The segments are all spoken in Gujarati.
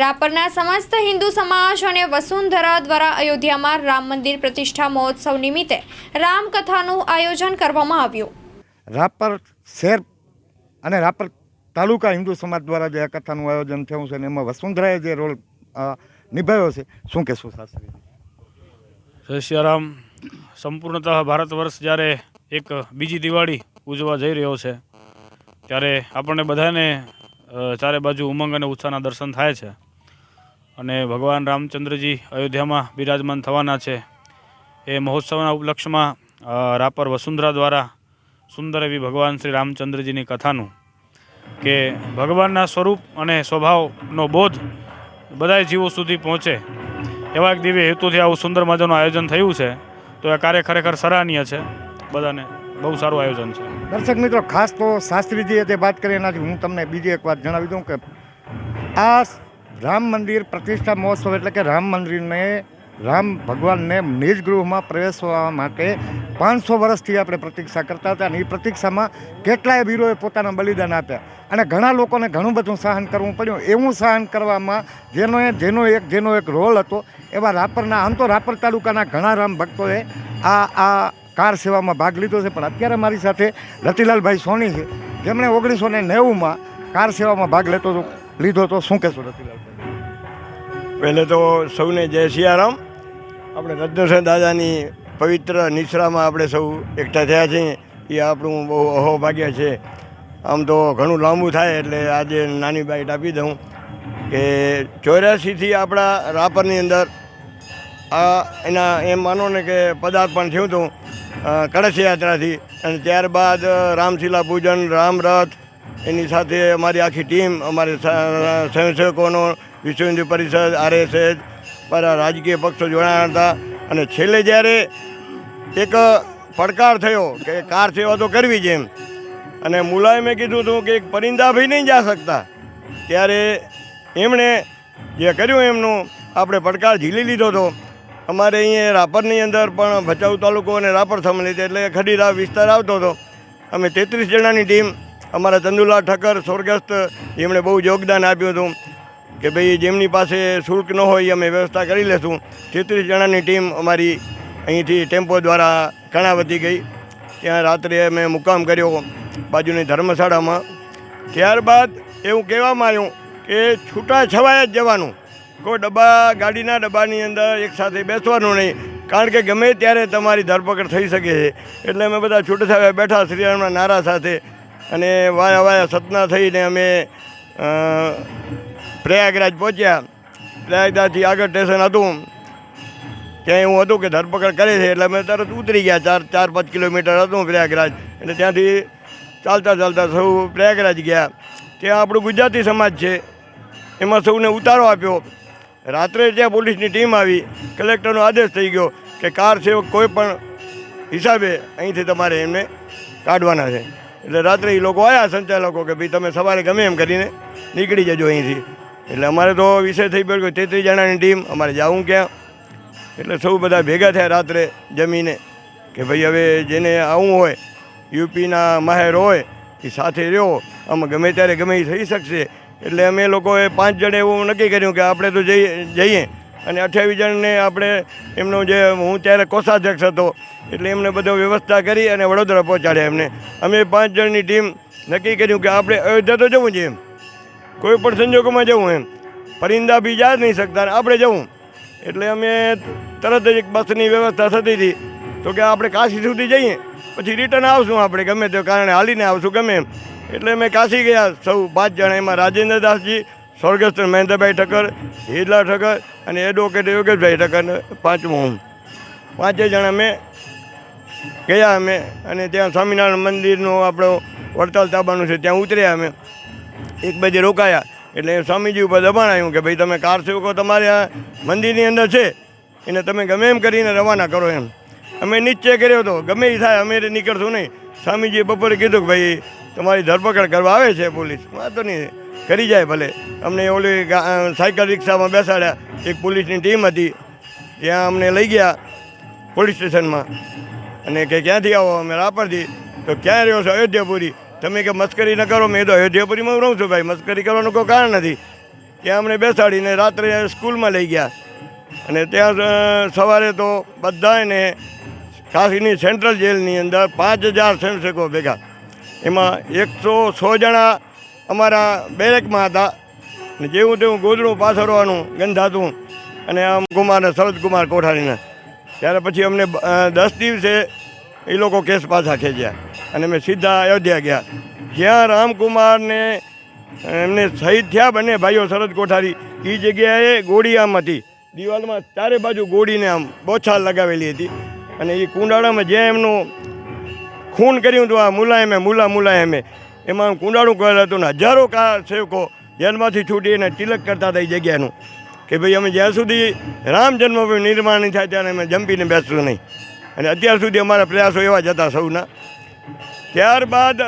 રાપરના સમસ્ત હિન્દુ સમાજ અને વસુંધરા દ્વારા અયોધ્યામાં રામ મંદિર પ્રતિષ્ઠા મહોત્સવ નિમિત્તે રામકથાનું આયોજન કરવામાં આવ્યું. રાપર શહેર અને રાપર તાલુકા હિન્દુ સમાજ દ્વારા જે આ કથાનું આયોજન થયું છે અને એમાં વસુંધરાએ જે રોલ નિભાવ્યો છે શું કહેશું શાસ્ત્રી જય સિયારામ. સંપૂર્ણતઃ ભારત વર્ષ જ્યારે એક બીજી દિવાળી ઉજવા જઈ રહ્યો છે ત્યારે આપણને બધાને ચારે બાજુ ઉમંગ અને ઉત્સાહના દર્શન થાય છે. અને ભગવાન રામચંદ્રજી અયોધ્યામાં બિરાજમાન થવાના છે. એ મહોત્સવના ઉપલક્ષમાં રાપર વસુંધરા દ્વારા સુંદર એવી ભગવાન શ્રી રામચંદ્રજીની કથાનું કે ભગવાનના સ્વરૂપ અને સ્વભાવનો બોધ બધાય જીવો સુધી પહોંચે. એવા એક દિવ્ય હેતુથી આવું સુંદર મજાનું આયોજન થયું છે. તો એ કાર્ય ખરેખર સરાહનીય છે. બધાને બહુ સારું આયોજન છે. દર્શક મિત્રો, ખાસ તો શાસ્ત્રીજીએ જે વાત કરી એનાથી હું તમને બીજી એક વાત જણાવી દઉં કે આ રામ મંદિર પ્રતિષ્ઠા મહોત્સવ એટલે કે રામ મંદિરને, રામ ભગવાનને નિજ ગૃહમાં પ્રવેશવા માટે પાંચસો વર્ષથી આપણે પ્રતીક્ષા કરતા હતા અને એ પ્રતીક્ષામાં કેટલાય વીરોએ પોતાના બલિદાન આપ્યા. અને ઘણા લોકોને ઘણું બધું સહન કરવું પડ્યું. એવું સહન કરવામાં જેનો જેનો એક જેનો એક રોલ હતો, એવા રાપરના આમ તો રાપર તાલુકાના ઘણા રામ ભક્તોએ આ આ કાર સેવામાં ભાગ લીધો છે. પણ અત્યારે મારી સાથે રતિલાલભાઈ સોની છે. જેમણે ઓગણીસો ને નેવુંમાં કાર સેવામાં ભાગ લેતો હતો લીધો હતો શું કહેશો રતિલાલભાઈ? પહેલે તો સૌને જય સિયારામ. આપણે રત્નસર દાદાની પવિત્ર નિશ્રામાં આપણે સૌ એકઠા થયા છીએ. એ આપણું બહુ અહોભાગ્ય છે. આમ તો ઘણું લાંબુ થાય એટલે આજે નાની બાઇટ આપી દઉં કે ચોર્યાસીથી આપણા રાપરની અંદર આ એના એમ માનો ને કે પદાર્પણ થયું હતું કળશ યાત્રાથી અને ત્યારબાદ રામશીલા પૂજન રામરથ એની સાથે અમારી આખી ટીમ, અમારી સ્વયંસેવકોનો વિશ્વ હિન્દુ પરિષદ, આરએસએસ બધા રાજકીય પક્ષો જોડાયા હતા. અને છેલ્લે જ્યારે એક પડકાર થયો કે કાર સેવા તો કરવી જ એમ. અને મુલાયમે કીધું હતું કે એક પરિંદા ભી નહીં જા શકતા. ત્યારે એમણે જે કર્યું એમનું, આપણે પડકાર ઝીલી લીધો હતો. અમારે અહીંયા રાપરની અંદર પણ ભચાઉ તાલુકો અને રાપર સંબંધિત એટલે ખડીરા વિસ્તાર આવતો હતો. અમે તેત્રીસ જણાની ટીમ, અમારા ચંદુલાલ ઠક્કર, સ્વર્ગસ્થ, એમણે બહુ યોગદાન આપ્યું હતું. કે ભાઈ, જેમની પાસે શુલ્ક ન હોય, અમે વ્યવસ્થા કરી લેશું. તેત્રીસ જણાની ટીમ અમારી અહીંથી ટેમ્પો દ્વારા કર્ણાવતી ગઈ. ત્યાં રાત્રે અમે મુકામ કર્યો બાજુની ધર્મશાળામાં. ત્યારબાદ એવું કહેવામાં આવ્યું કે છૂટા છવાયા જ જવાનું. કોઈ ડબ્બા, ગાડીના ડબ્બાની અંદર એકસાથે બેસવાનું નહીં. કારણ કે ગમે ત્યારે તમારી ધરપકડ થઈ શકે છે. એટલે અમે બધા છૂટા છવાયા બેઠા શ્રીરામના નારા સાથે અને વાયા વાયા સતના થઈને અમે પ્રયાગરાજ પહોંચ્યા. પ્રયાગરાજથી આગળ સ્ટેશન હતું. ત્યાં એવું હતું કે ધરપકડ કરે છે એટલે અમે તરત ઉતરી ગયા. ચાર ચાર, પાંચ કિલોમીટર હતું પ્રયાગરાજ. એટલે ત્યાંથી ચાલતા ચાલતા સૌ પ્રયાગરાજ ગયા. ત્યાં આપણું ગુજરાતી સમાજ છે. એમાં સૌને ઉતારો આપ્યો. રાત્રે ત્યાં પોલીસની ટીમ આવી. કલેક્ટરનો આદેશ થઈ ગયો કે કાર સેવક કોઈ પણ હિસાબે અહીંથી તમારે એમને કાઢવાના છે. એટલે રાત્રે એ લોકો આવ્યા સંચાલકો કે ભાઈ તમે સવારે ગમે એમ કરીને નીકળી જજો અહીંથી. એટલે અમારે તો વિષય થઈ ગયો કે તેત્રીસ જણાની ટીમ, અમારે જવું ક્યાં? એટલે સૌ બધા ભેગા થયા રાત્રે જમીને કે ભાઈ હવે જેને આવું હોય, યુપીના માહેર હોય, એ સાથે રહ્યો. આમાં ગમે ત્યારે ગમે એ થઈ શકશે. એટલે અમે લોકોએ પાંચ જણે એવું નક્કી કર્યું કે આપણે તો જઈએ જઈએ. અને અઠ્યાવીસ જણને આપણે એમનો જે, હું ત્યારે કોષાધ્યક્ષ હતો, એટલે એમને બધો વ્યવસ્થા કરી અને વડોદરા પહોંચાડ્યા એમને. અમે પાંચ જણની ટીમ નક્કી કર્યું કે આપણે અયોધ્યા તો જવું જોઈએ એમ. કોઈ પણ સંજોગોમાં જવું એમ. પરિંદા બી જા નહીં શકતા આપણે જવું. એટલે અમે તરત જ એક બસની વ્યવસ્થા થતી હતી. તો કે આપણે કાશી સુધી જઈએ. પછી રિટર્ન આવશું આપણે, ગમે તે કારણે હાલીને આવશું, ગમે એમ. એટલે અમે કાશી ગયા, સૌ પાંચ જણા એમાં રાજેન્દ્ર દાસજી સ્વર્ગસ્થ મહેન્દ્રભાઈ ઠક્કર હિરલા ઠક્કર અને એડવોકેટ યોગેશભાઈ ઠક્કર પાંચમું હું. પાંચે જણા અમે ગયા અમે અને ત્યાં સ્વામિનારાયણ મંદિરનો આપણો વડતાલ તાબાનું છે, ત્યાં ઉતર્યા અમે. એક બજે રોકાયા. એટલે સ્વામીજી ઉપર દબાણ આવ્યું કે ભાઈ તમે કાર સેવકો તમારે મંદિરની અંદર છે. એને તમે ગમે એમ કરીને રવાના કરો એમ. અમે નિશ્ચય કર્યો હતો, ગમે એ થાય, અમે નીકળશું નહીં. સ્વામીજીએ બપોરે કીધું કે ભાઈ, તમારી ધરપકડ કરવા આવે છે પોલીસ. વાંધો નહીં, કરી જાય ભલે. અમને ઓલી સાયકલ રિક્ષામાં બેસાડ્યા. એક પોલીસની ટીમ હતી. ત્યાં અમને લઈ ગયા પોલીસ સ્ટેશનમાં. અને કે ક્યાંથી આવો? અમે રાપરથી. તો ક્યાં રહ્યો છો? અયોધ્યાપુરી. તમે કે મસ્કરી ન કરો, મેં તો અયોધ્યાપુરીમાં રહું છું ભાઈ. મસ્કરી કરવાનું કોઈ કારણ નથી. ત્યાં અમને બેસાડીને રાત્રે સ્કૂલમાં લઈ ગયા. અને ત્યાં સવારે તો બધાને કાશીની સેન્ટ્રલ જેલની અંદર પાંચ હજાર સ્વયંસેવકો ભેગા. એમાં એકસો સો જણા અમારા બેરેકમાં હતા. અને જેવું તેવું ગોદડું પાથરવાનું, ગંધાતું. અને આમ કુમાર શરદ કુમાર કોઠારીને. ત્યારે પછી અમને દસ દિવસે એ લોકો કેસ પાછા ખેંચ્યા. અને મેં સીધા અયોધ્યા ગયા. જ્યાં રામકુમારને એમને શહીદ થયા બંને ભાઈઓ શરદ કોઠારી એ જગ્યાએ ગોળી આમ હતી. દિવાલમાં ચારે બાજુ ગોળીને આમ બોછાલ લગાવેલી હતી. અને એ કુંડાળામાં જ્યાં એમનું ખૂન કર્યું હતું, આ મુલાયમે, મુલા મુલાયમે, એમાં કુંડાળું કરેલું હતું ને હજારો કા સેવકો જેલમાંથી છૂટીને તિલક કરતા હતા એ જગ્યાનું. કે ભાઈ, અમે જ્યાં સુધી રામ જન્મભૂમિ નિર્માણ નહીં થાય ત્યારે અમે જંપીને બેસશું નહીં. અને અત્યાર સુધી અમારા પ્રયાસો એવા જ હતા સૌના. ત્યારબાદ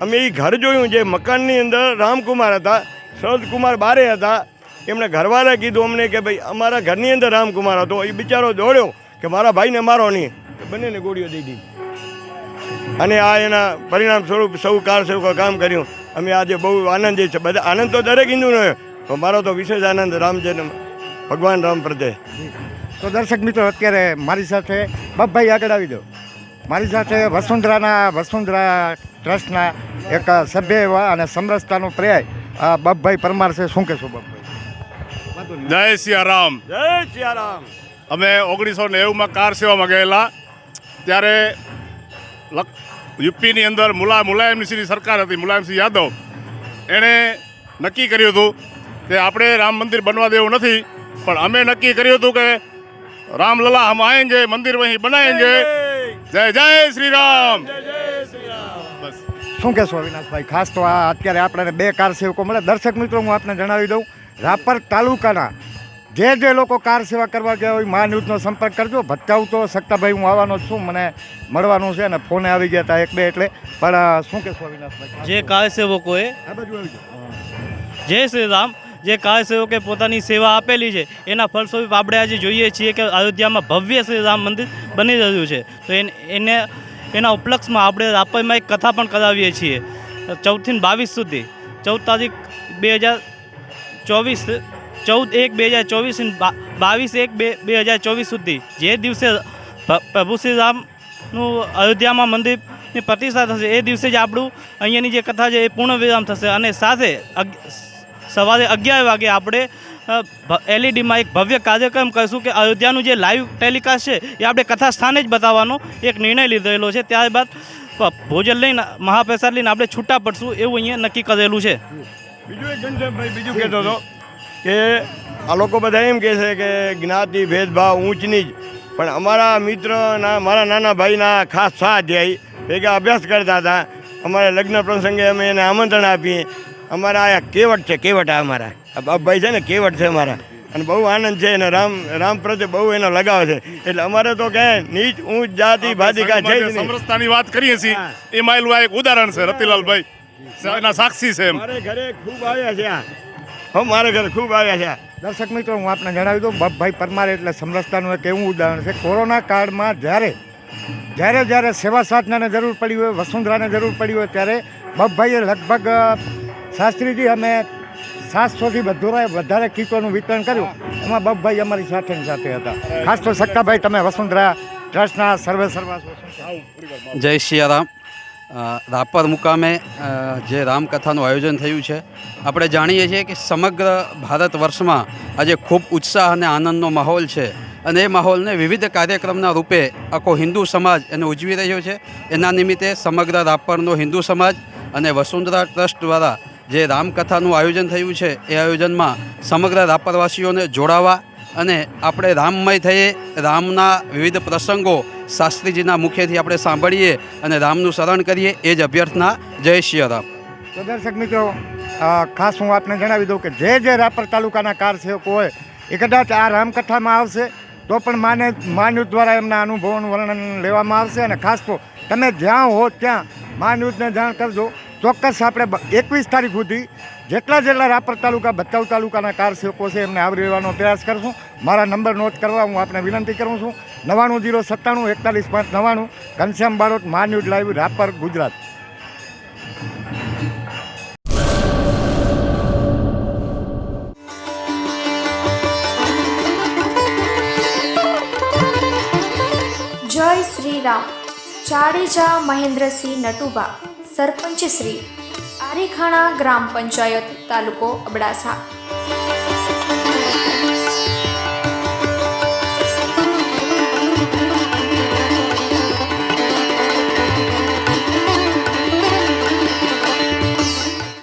અમે એ ઘર જોયું જે મકાનની અંદર રામકુમાર હતા, શરદકુમાર બારે હતા. એમણે ઘરવાળા કીધું અમને કે ભાઈ, અમારા ઘરની અંદર રામકુમાર હતો. એ બિચારો દોડ્યો કે મારા ભાઈને મારો નહીં. બંનેને ગોળીઓ દઈ દીધી. અને આ એના પરિણામ સ્વરૂપ સૌ કાર સેવકો કામ કર્યું. અમે આજે બહુ આનંદ છે. બધા આનંદ તો દરેક હિન્દુનો પણ મારો તો વિશેષ આનંદ રામ જન્મ ભગવાન રામ પ્રત્યે. તો દર્શક મિત્રો અત્યારે મારી સાથે બપભાઈ આગળ આવી દો મારી સાથે વસુંધરાના વસુંધરા ટ્રસ્ટના એક સભ્ય એવા અને સમરસતાનો પર્યાય આ બપભાઈ પરમાર છે. શું કહેશો બપભાઈ? જય સિયારામ. જય સિયારામ. અમે ઓગણીસો નેવુંમાં કાર સેવામાં ગયેલા. ત્યારે યુપીની અંદર મુલા મુલાયમસિંહની સરકાર હતી મુલાયમસિંહ યાદવ. એણે નક્કી કર્યું હતું કે આપણે રામ મંદિર બનવા દેવું નથી પણ અમે નક્કી કર્યું હતું કે रामलला हम आएंगे मंदिर वहीं बनाएंगे જય જય શ્રી રામ બસ. શું કે સ્વામિનાથભાઈ ખાસ તો આ અત્યારે આપણને બે કાર સેવકો મળે. દર્શક મિત્રો હું આપને જણાવી દઉં રાપર તાલુકાના જે જે લોકો કાર સેવા કરવા ગયા હોય મહાન્યૂઝનો સંપર્ક કરજો. ભટકાવ તો સક્તાભાઈ હું આવવાનો છું. મને મળવાનું છે અને ફોને આવી ગયા હતા એક બે એટલે. પણ શું કે સ્વામિનાથભાઈ જે કાર સેવકોએ જય શ્રી રામ જે કાર્ય સેવકે પોતાની સેવા આપેલી છે, એના ફળસ્વરૂપ આપણે આજે જોઈએ છીએ કે અયોધ્યામાં ભવ્ય શ્રી રામ મંદિર બની રહ્યું છે. તો એને એને ઉપલક્ષમાં આપણે રાપરમાં એક કથા પણ કરાવીએ છીએ. ચૌદથી બાવીસ સુધી, ચૌદ તારીખ બે હજાર ચોવીસ, ચૌદ એક બે હજાર ચોવીસ બાવીસ એક બે બે હજાર ચોવીસ સુધી જે દિવસે પ્રભુ શ્રી રામનું અયોધ્યામાં મંદિરની પ્રતિષ્ઠા થશે, એ દિવસે જ આપણું અહીંયાની જે કથા છે એ પૂર્ણ વિરામ થશે અને સાથે સવારે અગિયાર વાગે આપણે એલઈડીમાં એક ભવ્ય કાર્યક્રમ કરીશું કે અયોધ્યાનું જે લાઈવ ટેલિકાસ્ટ છે, એ આપણે કથા સ્થાને જ બતાવવાનો એક નિર્ણય લીધેલો છે. ત્યારબાદ ભોજન લઈને, મહાપ્રસાદ લઈને આપણે છૂટા પડશું એવું અહીંયા નક્કી કરેલું છે. બીજું એક બીજું કહેતો હતો કે આ લોકો બધા એમ કહે છે કે જ્ઞાતિ, ભેદભાવ ઊંચની જ. પણ અમારા મિત્રના, મારા નાના ભાઈના ખાસ સ્વાધ્યાય ભેગા અભ્યાસ કરતા હતા. અમારા લગ્ન પ્રસંગે અમે એને આમંત્રણ આપીએ. અમારા આ કેવટ છે કેવટ આ અમારા. આ બાપભાઈ છે ને કેવટ છે અમારા. અને બહુ આનંદ છે અને રામ રામ પ્રત્યે બહુ એનો લગાવ છે. એટલે અમારે તો કે નીચ ઊંચ જાતિ ભાતિ કાંઈ છે જ સમરસતાની વાત કરીએ છીએ. એ માયલું આ એક ઉદાહરણ છે રતિલાલભાઈ. એના સાક્ષી છે એમ. મારે ઘરે ખૂબ આવ્યા છે આ. હો મારે ઘરે ખૂબ આવ્યા છે દર્શક મિત્રો હું આપને જણાવી દઉં બપભાઈ પરમાર એટલે સમરસતાનું એક એવું ઉદાહરણ છે. કોરોના કાળમાં જ્યારે જ્યારે જ્યારે સેવા સાધનાને જરૂર પડી હોય વસુંધરાને જરૂર પડી હોય ત્યારે બપભાઈએ લગભગ શાસ્ત્રીજી, અમે સાતસોથી વધારે વધારે કીટોનું વિતરણ કર્યું. એમાં બબભાઈ અમારી સાથેની સાથે હતા. ખાસ તો સક્કાભાઈ, તમે વસુંધરા ટ્રસ્ટના સર્વે સર્વા? જય સિયારામ રાપર મુકામે જે રામકથાનું આયોજન થયું છે, આપણે જાણીએ છીએ કે સમગ્ર ભારત વર્ષમાં આજે ખૂબ ઉત્સાહ અને આનંદનો માહોલ છે. અને એ માહોલને વિવિધ કાર્યક્રમના રૂપે આખો હિન્દુ સમાજ એને ઉજવી રહ્યો છે. એના નિમિત્તે સમગ્ર રાપરનો હિન્દુ સમાજ અને વસુંધરા ટ્રસ્ટ દ્વારા જે રામકથાનું આયોજન થયું છે, એ આયોજનમાં સમગ્ર રાપરવાસીઓને જોડાવા અને આપણે રામમય થઈએ રામના વિવિધ પ્રસંગો શાસ્ત્રીજીના મુખેથી આપણે સાંભળીએ અને રામનું શરણ કરીએ, એ જ અભ્યર્થના જય શ્રી રામ. તો દર્શક મિત્રો ખાસ હું આપને જણાવી દઉં કે જે જે રાપર તાલુકાના કારસેવકો હોય, એ કદાચ આ રામકથામાં આવશે, તો પણ માને મહાન્યુત દ્વારા એમના અનુભવોનું વર્ણન લેવામાં આવશે અને ખાસ તો તમે જ્યાં હો ત્યાં માન્યુઝને જાણ કરજો. ચોક્કસ આપણે એકવીસ તારીખ સુધી જેટલા જેટલા રાપર તાલુકા, ભચાઉ તાલુકાના કારસેવકો છે, એમને આવરી લેવાનો પ્રયાસ કરશું. મારા નંબર નોટ કરવા હું આપને વિનંતી કરું છું. નવાણું જીરો સત્તાણું એકતાલીસ પાંચ નવ્વાણું ઘનશ્યામ બારોટ મા ન્યૂઝ લાઈવ, રાપર, ગુજરાત. જય શ્રી રામ. જાડેજા મહેન્દ્રસિંહ નટુબા સરપંચ શ્રી આરીખાણા ગ્રામ પંચાયત તાલુકો અબડાસા.